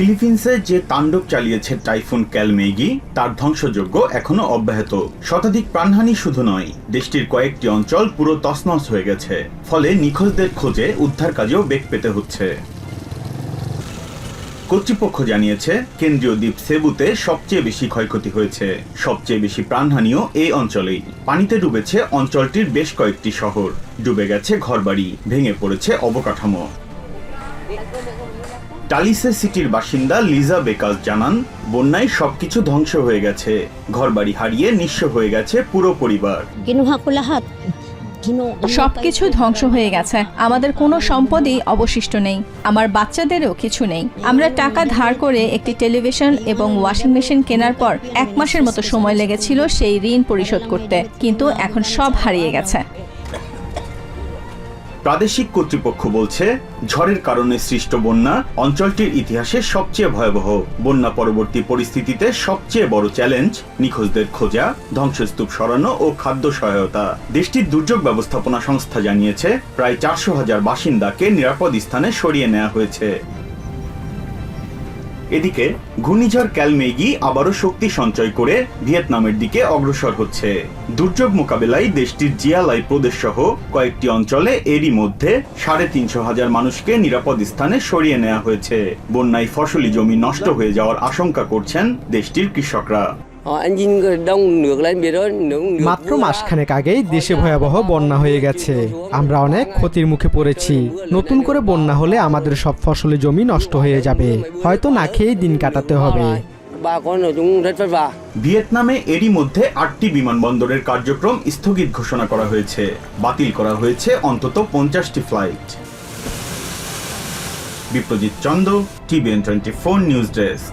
ফিলিপিন্সে যে তাণ্ডব চালিয়েছে টাইফুন ক্যালমেগি তার ধ্বংসযজ্ঞ এখনও অব্যাহত। শতাধিক প্রাণহানি শুধু নয়, দেশটির কয়েকটি অঞ্চল পুরো তছনছ হয়ে গেছে, ফলে নিখোঁজদের খোঁজে উদ্ধার কাজেও বেগ পেতে হচ্ছে। কর্তৃপক্ষ জানিয়েছে, কেন্দ্রীয় দ্বীপ সেবুতে সবচেয়ে বেশি ক্ষয়ক্ষতি হয়েছে, সবচেয়ে বেশি প্রাণহানিও এই অঞ্চলেই। পানিতে ডুবেছে অঞ্চলটির বেশ কয়েকটি শহর, ডুবে গেছে ঘরবাড়ি, ভেঙে পড়েছে অবকাঠামো। টালিসে সিটির বাসিন্দা লিজা বেকাস জানান বন্যায় সবকিছু ধ্বংস হয়ে গেছে। ঘরবাড়ি হারিয়ে নিঃস্ব হয়ে গেছে পুরো পরিবার। সবকিছু ধ্বংস হয়ে গেছে। আমাদের কোনো সম্পদই অবশিষ্ট নেই। আমার বাচ্চাদেরও কিছু নেই। আমরা টাকা ধার করে একটি টেলিভিশন এবং ওয়াশিং মেশিন কেনার পর এক মাসের মতো সময় লেগেছিল সেই ঋণ পরিশোধ করতে। কিন্তু এখন সব হারিয়ে গেছে। প্রাদেশিক কর্তৃপক্ষ বলছে, ঝড়ের কারণে সৃষ্ট বন্যা অঞ্চলটির ইতিহাসে সবচেয়ে ভয়াবহ। বন্যা পরবর্তী পরিস্থিতিতে সবচেয়ে বড় চ্যালেঞ্জ, নিখোঁজদের খোঁজা, ধ্বংসস্তূপ সরানো ও খাদ্য সহায়তা। দেশটির দুর্যোগ ব্যবস্থাপনা সংস্থা জানিয়েছে, প্রায় চারশো হাজার বাসিন্দাকে নিরাপদ স্থানে সরিয়ে নেওয়া হয়েছে। এদিকে ঘূর্ণিঝড় ক্যালমেগি আবারও শক্তি সঞ্চয় করে ভিয়েতনামের দিকে অগ্রসর হচ্ছে। দুর্যোগ মোকাবেলায় দেশটির জিয়ালাই প্রদেশ সহ কয়েকটি অঞ্চলে এরই মধ্যে সাড়ে তিনশো হাজার মানুষকে নিরাপদ স্থানে সরিয়ে নেওয়া হয়েছে। বন্যায় ফসলি জমি নষ্ট হয়ে যাওয়ার আশঙ্কা করছেন দেশটির কৃষকরা। মাত্র মাসখানেক আগেই দেশে ভয়াবহ বন্যা হয়ে গেছে। আমরা অনেক ক্ষতির মুখে পড়েছি। নতুন করে বন্যা হলে আমাদের সব ফসলি জমি নষ্ট হয়ে যাবে। হয়তো না খেয়েই দিন কাটাতে হবে। ভিয়েতনামে এরই মধ্যে আটটি বিমানবন্দরের কার্যক্রম স্থগিত ঘোষণা করা হয়েছে। বাতিল করা হয়েছে অন্তত পঞ্চাশটি flight. Biprajit Chanda TVN twenty four news desk.